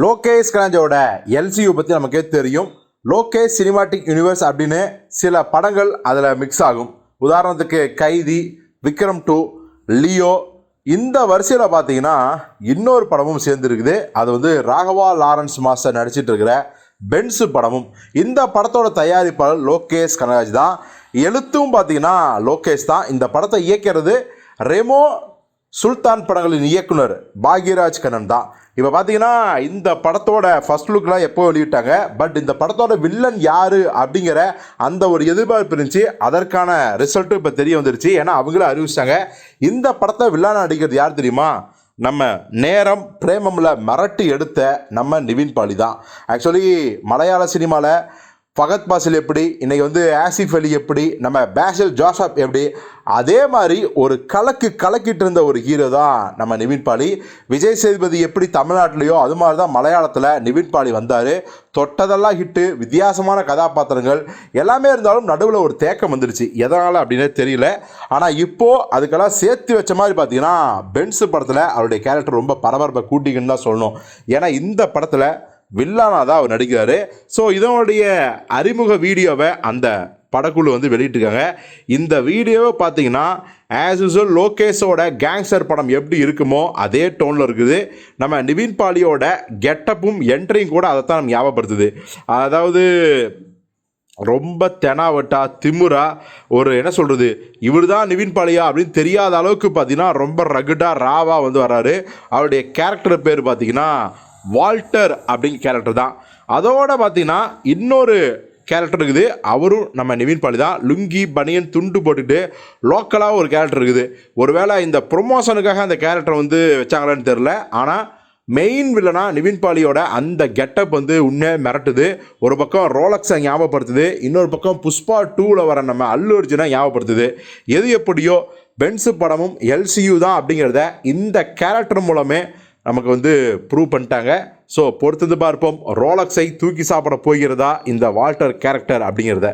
Lokesh கலாஞ்சோட LCU பற்றி நமக்கே தெரியும். லோகேஷ் சினிமாட்டிக் யூனிவர்ஸ் அப்படின்னு சில படங்கள் அதில் மிக்ஸ் ஆகும். உதாரணத்துக்கு கைதி விக்ரம் டூ லியோ. இந்த வரிசையில் பார்த்தீங்கன்னா இன்னொரு படமும் சேர்ந்துருக்குது. அது வந்து ராகவா லாரன்ஸ் மாஸ்டர் நடிச்சிட்டு இருக்கிற பென்ஸு படமும். இந்த படத்தோட தயாரிப்பாளர் லோகேஷ் கனகராஜ் தான். எழுத்தும் பார்த்தீங்கன்னா லோகேஷ் தான். இந்த படத்தை இயக்கிறது ரெமோ சுல்தான் படங்களின் இயக்குனர் பாக்யராஜ் கண்ணன் தான் இப்போ பார்த்தீங்கன்னா இந்த படத்தோட ஃபர்ஸ்ட் லுக்லாம் எப்போ வெளியிட்டாங்க? பட் இந்த படத்தோட வில்லன் யாரு அப்படிங்கிற அந்த ஒரு எதிர்பார்ப்பு இருந்துச்சு. அதற்கான ரிசல்ட்டும் இப்போ தெரிய வந்துருச்சு. ஏன்னா அவங்களே அறிவிச்சிட்டாங்க. இந்த படத்தை வில்லன் நடிக்கிறது யார் தெரியுமா? நம்ம நேரம் பிரேமமில் மிரட்டி எடுத்த நம்ம நிவின் பாலி தான். ஆக்சுவலி மலையாள சினிமாவில் ஃபகத் பாசில் எப்படி இன்னைக்கு வந்து ஆசிஃப் அலி எப்படி நம்ம பேஷல் ஜோசப் எப்படி அதே மாதிரி ஒரு கலக்கு கலக்கிட்டு இருந்த ஒரு ஹீரோ தான் நம்ம நிவின் பாலி. விஜய் சேதுபதி எப்படி தமிழ்நாட்டிலையோ அது மாதிரி தான் மலையாளத்தில் நிவின் பாலி வந்தார். தொட்டதெல்லாம் ஹிட்டு வித்தியாசமான கதாபாத்திரங்கள் எல்லாமே இருந்தாலும் நடுவில் ஒரு தேக்கம் வந்துருச்சு. எதனால் அப்படின்னே தெரியல. ஆனால் இப்போது அதுக்கெல்லாம் சேர்த்து வச்ச மாதிரி பார்த்தீங்கன்னா பென்ஸ் படத்தில் அவருடைய கேரக்டர் ரொம்ப பரபரப்பை கூட்டிக்குன்னு தான் சொல்லணும். ஏன்னா இந்த படத்தில் வில்லானா தான் அவர் நடிக்கிறாரு. ஸோ இதனுடைய அறிமுக வீடியோவை அந்த படக்குழு வந்து வெளியிட்டிருக்காங்க. இந்த வீடியோவை பார்த்தீங்கன்னா ஆஸ் யூஸ்வல் லோகேஷோட கேங்ஸ்டர் படம் எப்படி இருக்குமோ அதே டோனில் இருக்குது. நம்ம நிவின் பாலியோட கெட்டப்பும் என்ட்ரியும் கூட அதை தான் ஞாபகப்படுத்துது. அதாவது ரொம்ப தெனாவட்டா திமுறா ஒரு என்ன சொல்கிறது இவர் தான் நிவின் பாலியா அப்படின்னு தெரியாத அளவுக்கு பார்த்தீங்கன்னா ரொம்ப ரகுடாக ராவா வந்து வராரு அவருடைய கேரக்டர் பேர் பார்த்தீங்கன்னா வால்டர் அப்படிங்கிற கேரக்டர் தான். அதோட பார்த்தீங்கன்னா இன்னொரு கேரக்டர் இருக்குது. அவரும் நம்ம நிவின் பாலி தான். லுங்கி பனியன் துண்டு போட்டுட்டு லோக்கலாக ஒரு கேரக்டர் இருக்குது. ஒருவேளை இந்த ப்ரொமோஷனுக்காக அந்த கேரக்டர் வந்து வச்சாங்களான்னு தெரில ஆனால் மெயின் வில்லனா நிவின் பாலியோட அந்த கெட்டப் வந்து உண்மையாக மிரட்டுது. ஒரு பக்கம் ரோலக்ஸை ஞாபகப்படுத்துது. இன்னொரு பக்கம் புஷ்பா டூவில் வர நம்ம அல்லு அர்ஜுனை ஞாபகப்படுத்துது. எது எப்படியோ பென்ஸு படமும் எல்சியூ தான் அப்படிங்கிறத இந்த கேரக்டர் மூலமே நமக்கு வந்து ப்ரூவ் பண்ணிட்டாங்க. ஸோ பொறுத்தது பார்ப்போம். ரோலக்ஸை தூக்கி சாப்பிட போகிறதா இந்த வால்டர் கேரக்டர் அப்படிங்கிறத.